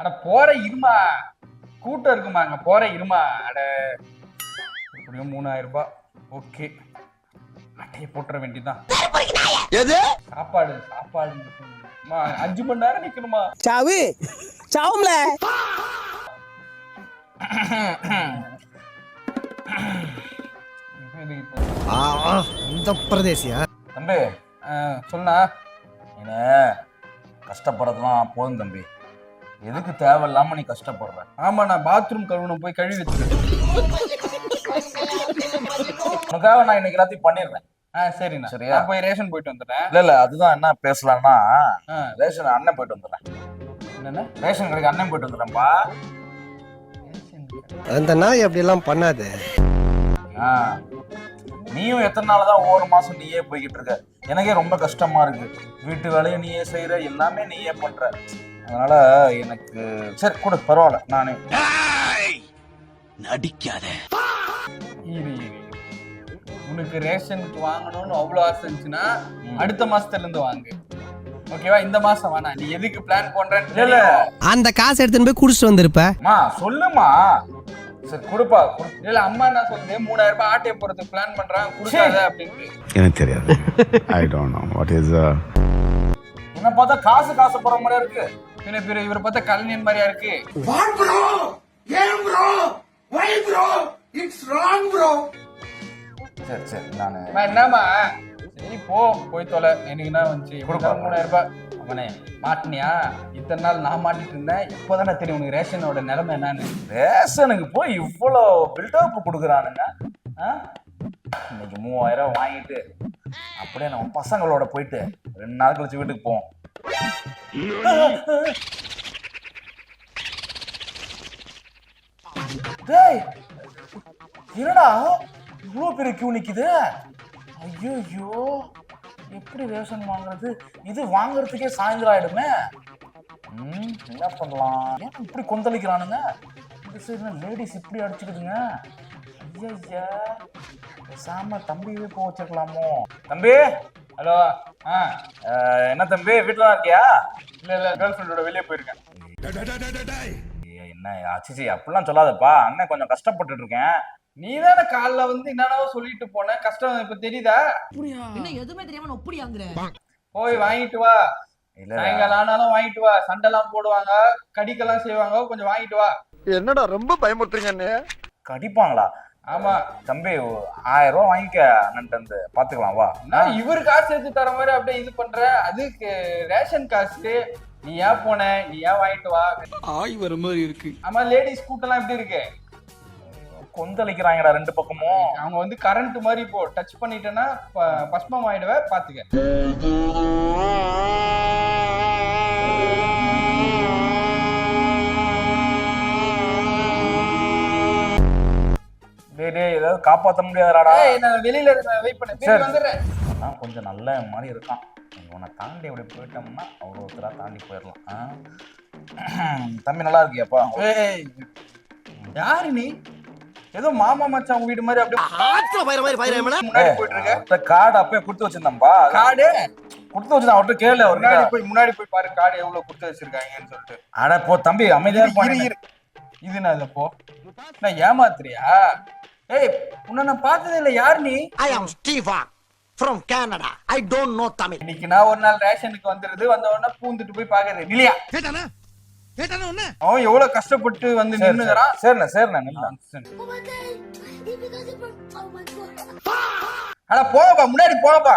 அட போற இருமா. கூட்டம் இருக்குமா அங்க? போற இருமா. அட எப்படியும் மூணாயிரம் ரூபாய் ஓகே. அட்டையை போட்டுற வேண்டியதுதான். எது? சாப்பாடு சாப்பாடு அம்மா, அஞ்சு மணி நேரம் நிக்கணுமா? சாவு. சாவும்ல. இந்த பிரதேசியா? தம்பி சொல்லுண்ணா. நீ கஷ்டப்படுறதுலாம் போதும் தம்பி. எதுக்கு தேவையில்லாம நீ கஷ்டப்படுற. ஆமா நான் பாத்ரூம் கழுவணும் போய் கழுவி உனக்காக நான் இன்னைக்கு எல்லாத்தையும் பண்ணிடுறேன். ஆ சரிண்ணா. சரியா? நான் போய் ரேஷன் போயிட்டு வந்துடுறேன். இல்ல இல்ல அதுதான் என்ன பேசலாம்னா ரேஷன் அண்ணன் போயிட்டு வந்துடுறேன். என்னண்ணா ரேஷன் கடைக்கு அண்ணன் போயிட்டு வந்துடுறேன்ப்பா. அந்த நாய் அப்படி எல்லாம் பண்ணாது. ஆ. நீயும் எத்தனை நாள் தான் ஒவ்வொரு மாசம் நீயே போய்கிட்டு இருக்க? எனக்கே ரொம்ப கஷ்டமா இருக்கு. வீட்டு வேலையை நீயே செய்யற எல்லாமே நீயே பண்ற. அதனால எனக்கு சரி கொடு பரவாயில்ல நானே. இரு. உனக்கு ரேஷனுக்கு வாங்கணும்னு அவ்வளவு ஆசை இருந்துச்சுன்னா அடுத்த மாசத்துல இருந்து வாங்கு. ஓகேவா? இந்த மாசம் வேணாம். நீ எதுக்கு பிளான் பண்றேன்னு இல்ல. அந்த காசு எடுத்துன்னு போய் குடிச்சிட்டு வந்திருப்ப. மா சொல்லுமா. சரி கொடுப்பா. கொடு. இல்ல அம்மா என்ன சொல்லுது? மூணாயிரம் ரூபாய் ஆட்டையை போறதுக்கு பிளான் பண்றாங்க கொடுக்காத அப்படின்ட்டு. எனக்கு தெரியாது. I don't know what is என்ன பார்த்தா காசு காசு போற மாதிரியா இருக்கு. பின்ன பிற இவரை பார்த்தா கலைஞன் மாதிரியா இருக்கு. சரி சரி நானு என்னம்மா? சரி போ போய் தொலை. எனக்கு என்ன வந்துச்சு கொடுப்பா. கொடுப்பா மூணாயிரம் ரூபாய். அவனே மாட்டினியா? இத்தனை நாள் நான் மாட்டிட்டு இருந்தேன். இப்போதானே தெரியும் உனக்கு ரேஷனோட நிலைமை என்னன்னு. ரேஷனுக்கு போய் இவ்வளோ பில்டப் கொடுக்குறானுங்க. ஆ? இன்னைக்கு மூவாயிரம் வாங்கிட்டு அப்படியே நம்ம பசங்களோட போயிட்டு ரெண்டு நாள் கழிச்சு வீட்டுக்கு போவோம். டேய் என்னடா இவ்வளோ பெரிய கியூ நிற்குது ஐயோ எப்படி ரேஷன் வாங்குறது? இது வாங்குறதுக்கே சாயந்தரம் ஆயிடுமே. ம், என்ன பண்ணலாம்? ஏன் இப்படி கொந்தளிக்கிறானுங்க? இந்த சைடு லேடிஸ் இப்படி அடிச்சுக்குதுங்க. ஐயா பேசாம தம்பியே போக வச்சிருக்கலாமோ? தம்பி ஹலோ ஆ என்ன தம்பி வீட்டுல தான் இருக்கியா? இல்ல இல்ல கேர்ள் ஃப்ரெண்டோட வெளியே போயிருக்கேன். என்ன அச்சிச்சி அப்படிலாம் சொல்லாதப்பா. அண்ணன் கொஞ்சம் கஷ்டப்பட்டுட்டு இருக்கேன் நீ தானே காலைல வந்து என்னென்னவோ சொல்லிட்டு போன. கஷ்டம் இப்ப தெரியுதா? என்ன எதுவுமே தெரியாம ஒப்படியாங்கிற? போய் வாங்கிட்டு வா. இல்ல. சாயங்காலம் ஆனாலும் வாங்கிட்டு வா. சண்டைலாம் போடுவாங்க கடிக்கெல்லாம் செய்வாங்க. கொஞ்சம் வாங்கிட்டு வா. என்னடா ரொம்ப பயமுறுத்துறீங்க அண்ணே? கடிப்பாங்களா? ஆமா தம்பி ஆயிரம் ரூபாய் வாங்கிக்க அண்ணன்ட்டு வந்து பாத்துக்கலாம் வா. நான் இவர் காசு எடுத்து தர மாதிரி அப்படியே இது பண்ற? அதுக்கு ரேஷன் காசு. நீ ஏன் போன? நீ ஏன் வாங்கிட்டு வா? ஆய் வர மாதிரி இருக்கு. ஆமா லேடிஸ் கூட்டம்லாம் எப்படி இருக்கு? கொந்தளிக்கிறாங்கடா ரெண்டு பக்கமும். அவங்க வந்து கரண்ட் மாதிரி இப்போ டச் பண்ணிட்டேன்னா ப- பஸ்மம் ஆயிடுவ பாத்துக்க. டேய் டேய் ஏதாவது காப்பாத்த முடியாதுடா. நான் வெளியில வெயிட் பண்ண. சரி. சரி. வந்துடுறேன். ஆனா கொஞ்சம் நல்ல மாதிரி இருக்கான். இவனை தாண்டி அப்படி போயிட்டோம்னா அவ்வளோ ஒருத்தரா தாண்டி போயிடலாம்? தம்பி நல்லா இருக்கியாப்பா? யாரு நீ? ஏதோ மாமா மச்சான் வீடு மாதிரி அப்படியே ஆத்துல பயிர மாதிரி பயிர முன்னாடி போயிட்டு இருக்க கார்டு அப்பயே கொடுத்து வச்சிருந்தேன்பா காடு கொடுத்து வச்சிருந்தேன் அவர்கிட்ட கேளு முன்னாடி அவர்கிட்ட போய் முன்னாடி போய் பாரு காடு எவ்வளவு கொடுத்து வச்சிருக்காங்கன்னு சொல்லிட்டு. அட போ தம்பி அமைதியா இரு, இரு, இருப்பான் இரு. இது நான் இதை போ. நான் ஏமாத்துறியா? ஏய் உன்னை நான் பார்த்ததே இல்ல. யார் நீ? I am Steve from Canada. I don't know Tamil. இன்னைக்கு நான் ஒரு நாள் ரேஷனுக்கு வந்துருது வந்த உடனே பூந்துட்டு போய் பாக்குறது இல்லையா கேட்டானா? கேட்டானா ஒண்ணு அவன் எவ்வளவு கஷ்டப்பட்டு வந்து நின்னுகிறான் சரிண்ணே சரிண்ணே god. அட போப்பா முன்னாடி போப்பா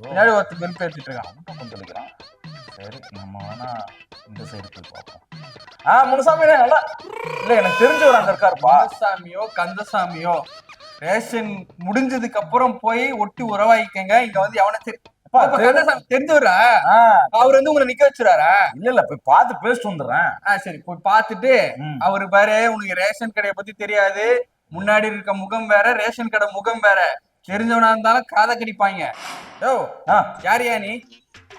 முன்னாடி ஒருத்தர் ஏத்திட்டு இருக்கான். அவன்கிட்ட கொந்தளிக்கிறான் சரி நம்ம வேணா இந்த சைடு போய் பார்ப்போம். ஆ முனுசாமி நல்லா. இல்ல எனக்கு தெரிஞ்சவர் அங்க இருக்காருப்பா பாலசாமியோ கந்தசாமியோ ரேஷன் முடிஞ்சதுக்கு அப்புறம் போய் ஒட்டி உறவாயிக்கங்க. இங்க வந்து எவனை தெரி அப்பா, அப்பா, கந்தசாமி தெரிஞ்சவரா? ஆ, அவர் வந்து உங்களை நிக்க வச்சுறாரா? இல்ல இல்ல போய் பார்த்து பேசிட்டு வந்துடுறேன். ஆ சரி போய் பார்த்துட்டு. அவரு பாரு உனக்கு ரேஷன் கடையை பத்தி தெரியாது. முன்னாடி இருக்க முகம் வேற ரேஷன் கடை முகம் வேற. தெரிஞ்சவனா இருந்தாலும் காதை கடிப்பாங்க. ஆ, யாரியா நீ?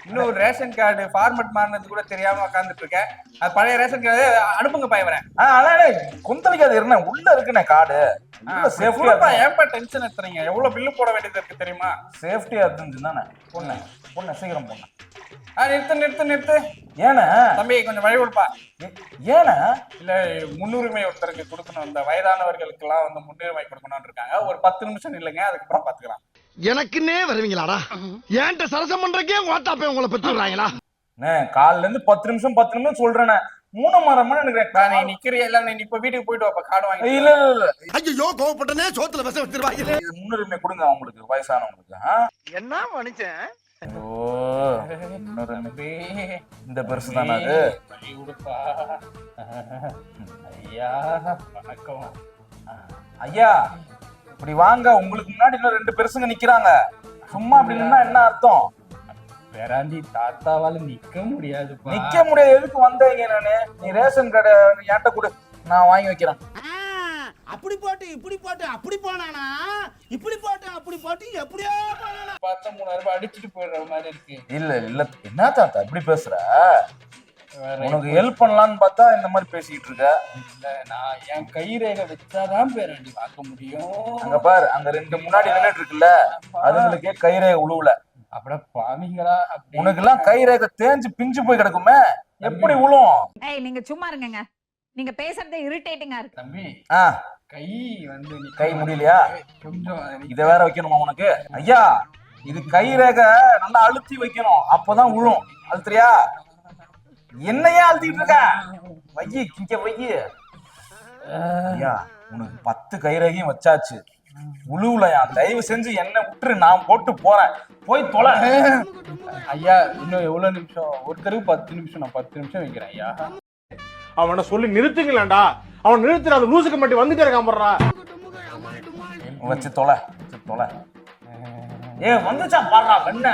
இன்னும் ஒரு ரேஷன் கார்டு ஃபார்மட் மாறினது கூட தெரியாம உட்காந்துட்டு இருக்க அது பழைய ரேஷன் கார்டு அனுப்புங்க பயவரேன் ஆ, அண்ணா, அண்ணா, கொந்தளிக்காது இருந்தேன் உள்ள இருக்குண்ணே கார்டு. சேஃப்டியா ஏன்பா டென்ஷன் எடுத்துறீங்க? எவ்வளவு பில்லு போட வேண்டியது இருக்கு தெரியுமா? சேஃப்டியா இருந்துச்சு தானே? பொண்ணு பொண்ணு சீக்கிரம் பொண்ணு. ஆ நிறுத்து நிறுத்து நிறுத்து. ஏண்ணே தம்பி கொஞ்சம் வழி கொடுப்பா. ஏ- ஏண்ணே இல்ல முன்னுரிமை ஒருத்தருக்கு கொடுக்கணும். இந்த வயதானவர்களுக்கு எல்லாம் வந்து முன்னுரிமை கொடுக்கணும்னு இருக்காங்க. ஒரு பத்து நிமிஷம் இல்லைங்க அதுக்கப்புறம் பாத்துக்கலாம். எனக்குன்னே வருவீங்களாடா? ஏன்ட்ட சரசம் பண்றக்கே ஓட்டாப்பே உங்களை பெற்று விடுறாங்களா அண்ணே, காலைல இருந்து பத்து நிமிஷம் பத்து நிமிஷம் சொல்றேனே. மூணு மரம் எனக்கு பா, நீ நிக்கிறியா? இல்ல நீ இப்ப வீட்டுக்கு போயிட்டு வாப்பா கார்டு வாங்கி இல்ல இல்ல இல்ல. ஐயோ கோவப்பட்டனே சோத்துல விஷம் வச்சிருவாங்க முன்னுரிமை கொடுங்க அவங்களுக்கு வயசானவங்களுக்கு? என்ன மனுஷன்? ஓ. இந்த பெருசு தானே அது. ஐயா வணக்கம். ஐயா இப்படி வாங்க. உங்களுக்கு முன்னாடி இன்னும் ரெண்டு பெருசுங்க நிக்கிறாங்க. சும்மா அப்படி நின்னா என்ன அர்த்தம்? வேறாண்டி தாத்தாவால நிக்க முடியாதுப்பா. நிக்க முடியாது. எதுக்கு வந்தீங்க நானு? நீ ரேஷன் கடை என்கிட்ட கொடு. நான் வாங்கி வைக்கிறேன். அப்படி போட்டு இப்படி போட்டு அப்படி போனானா? இப்படி போட்டு அப்படி போட்டு எப்படியோ போனானா? பார்த்தா மூணாயிரம் ரூபாய் அடிச்சுட்டு போயிடுற மாதிரி இருக்கு. இல்ல இல்ல. என்ன தாத்தா இப்படி பேசுற? உனக்கு ஹெல்ப் பண்ணலாம்னு பார்த்தா இந்த மாதிரி பேசிக்கிட்டு இருக்க. இல்ல நான் என் கை ரேகை வச்சாதான் பேராண்டி பார்க்க முடியும். அங்க பாரு அங்க ரெண்டு முன்னாடி நின்னுட்டு இருக்குல்ல? அதுங்களுக்கே கைரேகை உழுவுல. அப்படியே பாவீங்களா உனக்கு எல்லாம் கைரேகை தேஞ்சு பிஞ்சு போய் கிடக்குமே? எப்படி உழுவும் ஏய் நீங்க சும்மா இருங்கங்க. நீங்க பேசுறதே இரிட்டேட்டிங்கா இருக்கு. தம்பி. ஆ. கை வந்து நிக்க கை முடியலையா? கொஞ்சம் இத வேற வைக்கணுமா உனக்கு? ஐயா இது கைரேகை நல்லா அழுத்தி வைக்கணும். அப்பதான் உழும். அழுத்துறியா? என்னையா அழுத்திட்டு இருக்க? வையி இங்க வையி. ஐயா உனக்கு பத்து கைரேகையும் வச்சாச்சு. உழுவுலையா? தயவு செஞ்சு என்ன விட்டுரு நான் போட்டு போறேன். போய் தொலை. ஐயா இன்னும் எவ்வளவு நிமிஷம்? ஒருத்தருக்கு பத்து நிமிஷம் நான் பத்து நிமிஷம் வைக்கிறேன் ஐயா. அவனை சொல்லி நிறுத்துங்களேன்டா. அவன் நிறுத்துற அந்த லூசுக்கு மட்டும் வந்துட்டே இருக்கான் போடுறா வச்சு தொலை வச்சு தொலை. ஏ வந்துச்சா பாடுறா வெண்ண.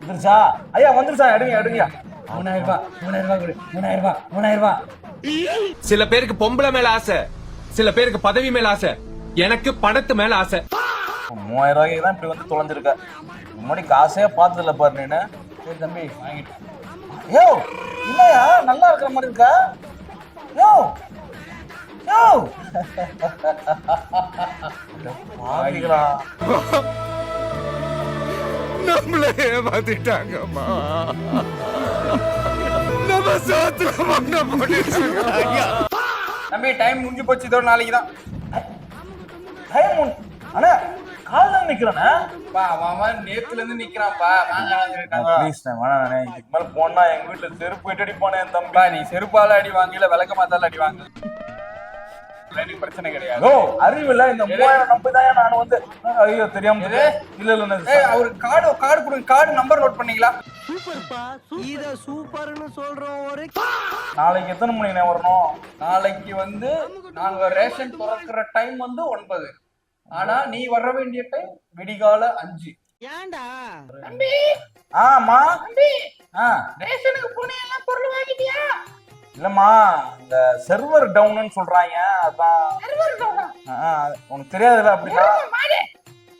வந்துருச்சா? ஐயா வந்துருச்சா? எடுங்க எடுங்க. மூணாயிரம் ரூபாய் மூணாயிரம் ரூபாய் கொடு மூணாயிரம் ரூபாய் மூணாயிரம் ரூபாய். சில பேருக்கு பொம்பளை மேல ஆசை சில பேருக்கு பதவி மேல ஆசை. எனக்கு பணத்து மேல ஆசை. மூவாயிரம் ரூபாய்க்கு தான் இப்படி வந்து தொலைஞ்சிருக்க. முன்னாடி காசே பார்த்ததில்ல பாரு நீனு. சரி தம்பி வாங்கிட்டேன் யோ இல்லையா? நல்லா இருக்கிற மாதிரி இருக்கா. யோ யோ. பாவிகளா நம்மள ஏமாத்திட்டாங்கம்மா. நம்ம சோத்துல மண்ண போட்டுட்டாங்க தம்பி டைம் முடிஞ்சு போச்சு. இதோட நாளைக்கு தான் டைம் அண்ணா காலைல நிக்கிறேண்ணே பா அவன் நேத்துல இருந்து நிக்கிறான்ப்பா. ப்ளீஸ் இதுக்கு மேல போனா எங்க வீட்டுல செருப்பு போயிட்டு அடிப்பானே என் தம்பி. நீ செருப்பால அடி வாங்கல விளக்க மாத்தால அடி வாங்க. பிரச்சனை கிடையாது. ஓ அறிவில்ல இந்த மூவாயிரம் நம்பி தான் நான் வந்து ஐயோ தெரியாம? இல்ல இல்ல அவருக்கு கார்டு கார்டு கொடுங்க. கார்டு நம்பர் நோட் பண்ணீங்களா? இத சூப்பர்னு சொல்றோம் ஒரு நாளைக்கு எத்தனை மணிக்கு வரணும்? நாளைக்கு வந்து நாங்க ரேஷன் திறக்கிற டைம் வந்து ஒன்பது. ஆனா நீ வர வேண்டிய டைம் விடிகால அஞ்சு. ஏன்டா? ஆமா. ஆ. ரேஷனுக்கு போனேன் பொருள் வாங்கிட்டியா? இல்லம்மா இந்த சர்வர் டவுன்னு சொல்றாங்க அதான். ஆ, ஆ, உனக்கு தெரியாதுல்ல அப்படின்னா.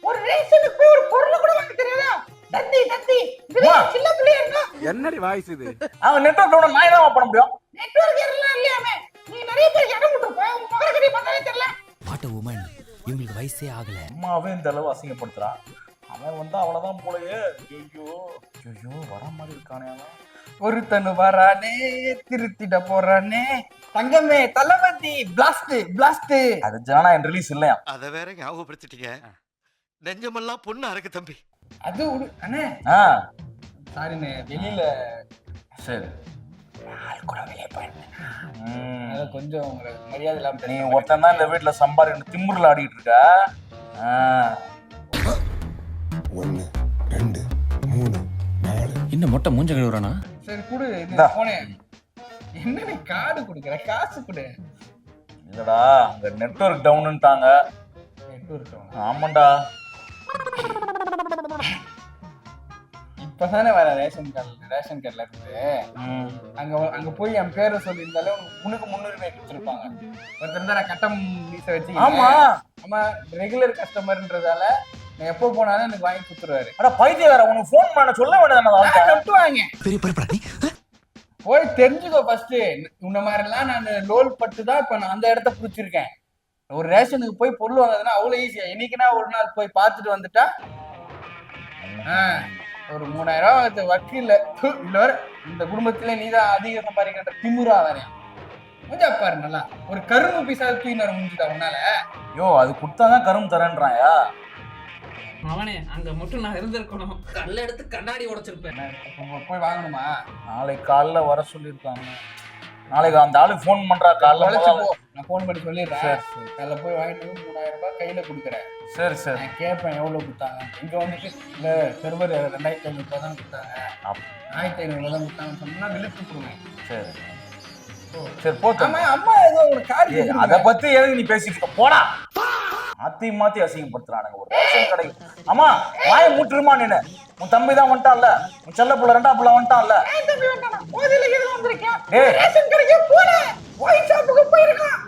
ஒரு ரேஷனுக்கு போய் ஒரு பொருள் கூட வாங்க தெரியாதா? தத்தி அம்மா, சின்ன பிள்ளையா என்னடி வாய்ஸ் இது? அவங்க நெட்ஒர்க் டவுன் நான் என்ன பண்ண முடியும். நெட்வொர்க் எல்லாம் இல்லையாமே நீ நிறைய பேர் இடம் விட்டுருப்ப உன் முகரக்கடி பார்த்தாலே தெரியல. வாட் உமன் இவங்களுக்கு வயசே ஆகல. அம்மாவே இந்த அளவு அசிங்கப்படுத்துறான் அவன் வந்து அவ்வளவுதான் போலயே. ஐயோ ஐயோ வர மாதிரி இருக்கானே அவன். ஒருத்தனு வரானே திருத்திட போறானே. தங்கமே தளபதி பிளாஸ்ட் பிளாஸ்ட் அது ஜனநாயகம் ரிலீஸ் இல்லையா? அத வேற ஞாபகப்படுத்திட்டீங்க. நெஞ்சமெல்லாம் பொண்ணா இருக்கு தம்பி. அது அண்ணே. ஆ. சாரிண்ணே வெளியில சரி. ஆள் கூட வெளியே போயிருந்தேன் கொஞ்சம் உங்களுக்கு மரியாதை இல்லாம நீ. ஒருத்தன் தான் இந்த வீட்டுல சம்பாதிக்கணும் திமுறில் ஆடிட்டு இருக்க. ஒன்று ரெண்டு மூணு நாலு. இன்னும் மொட்டை மூஞ்ச கழுவுறானா? சரி கொடு இந்தா. போனேன் என்ன நீ கார்டு கொடுக்குற? காசு கொடு. இல்லடா அங்க நெட்வொர்க் டவுன்னுட்டாங்க நெட்வொர்க் ஆமாண்டா. இப்பதானே வர ரேஷன் கார்டு ரேஷன் கார்டுல இருந்து. அங்க அங்க போய் என் பேரை சொல்லியிருந்தாலே உனக்கு உனக்கு முன்னுரிமை கொடுத்துருப்பாங்க. ஒருத்தர் தான் நான் கட்டம் வீச வச்சு ஆமா. ஆமா ரெகுலர் கஸ்டமர்ன்றதால நான் எப்போ போனாலும் எனக்கு வாங்கி கொடுத்துருவாரு. அட பைத்தியக்கார உனக்கு ஃபோன் பண்ண சொல்ல கட்டு வாங்க. போய் தெரிஞ்சுக்கோ ஃபர்ஸ்ட் உன்ன மாதிரிலாம் நான் லோல் பட்டு தான் இப்ப நான் அந்த இடத்த பிடிச்சிருக்கேன். ஒரு ரேஷனுக்கு போய் பொருள் வாங்குறதுன்னா அவ்வளவு ஈஸியா இன்னைக்குனா ஒரு நாள் போய் பார்த்துட்டு வந்துட்டா ஆ, ஒரு மூணாயிரம் ரூபாய் வக்கீல்ல. இல்ல வேற இந்த குடும்பத்துல நீதான் அதிக சம்பாதிக்கிற திமுறா வேறையா? கொஞ்சம் பாரு நல்லா. ஒரு கரும்பு பீஸா தூக்கினார் முடிஞ்சுதா உன்னால? யோ அது கொடுத்தாதான் கரும்பு தரேன்றாயா? அவனே அங்க மட்டும் நான் இருந்திருக்கணும். கல்ல எடுத்து கண்ணாடி உடைச்சிருப்பேன். போய் வாங்கணுமா? நாளைக்கு காலைல வர சொல்லியிருக்காங்க. நாளைக்கு அந்த ஆளுக்கு ஃபோன் பண்றா காலைல நான் ஃபோன் பண்ணி சொல்லிடுறேன். அதில் போய் வாங்கிட்டு வந்து மூணாயிரம் ரூபாய் கையில கொடுக்குறேன். சரி சரி. நான் கேட்பேன் எவ்வளவு கொடுத்தாங்க இங்க வந்துட்டு இல்ல செர்வர் ரெண்டாயிரத்தி ஐநூறு ரூபாய் தான் கொடுத்தாங்க. ஆயிரத்தி ஐநூறு ரூபாய் தான் கொடுத்தாங்கன்னு சொன்னா விழுத்து கொடுங்க சரி. சரி போத்து ஆமா அம்மா ஏதோ ஒரு கார் ஏய், அத பத்தி எதுக்கு நீ பேசிட்டு போடா. மாத்தி மாத்தி அசிங்கப்படுத்துறானுங்க ஒரு ரேஷன் கடை ஆமா வாய மூட்டுருமா நின்னு? உன் தம்பி தான் வந்துட்டான்ல. உன் செல்ல புள்ள ரெண்டா புள்ள வந்துட்டான்ல. ஏய் தம்பி வந்துட்டானா ஓதில இது வந்திருக்கேன் ரேஷன் கடைக்கு போனேன் ஒயிட் ஷாப்புக்கு போயிருக்கான்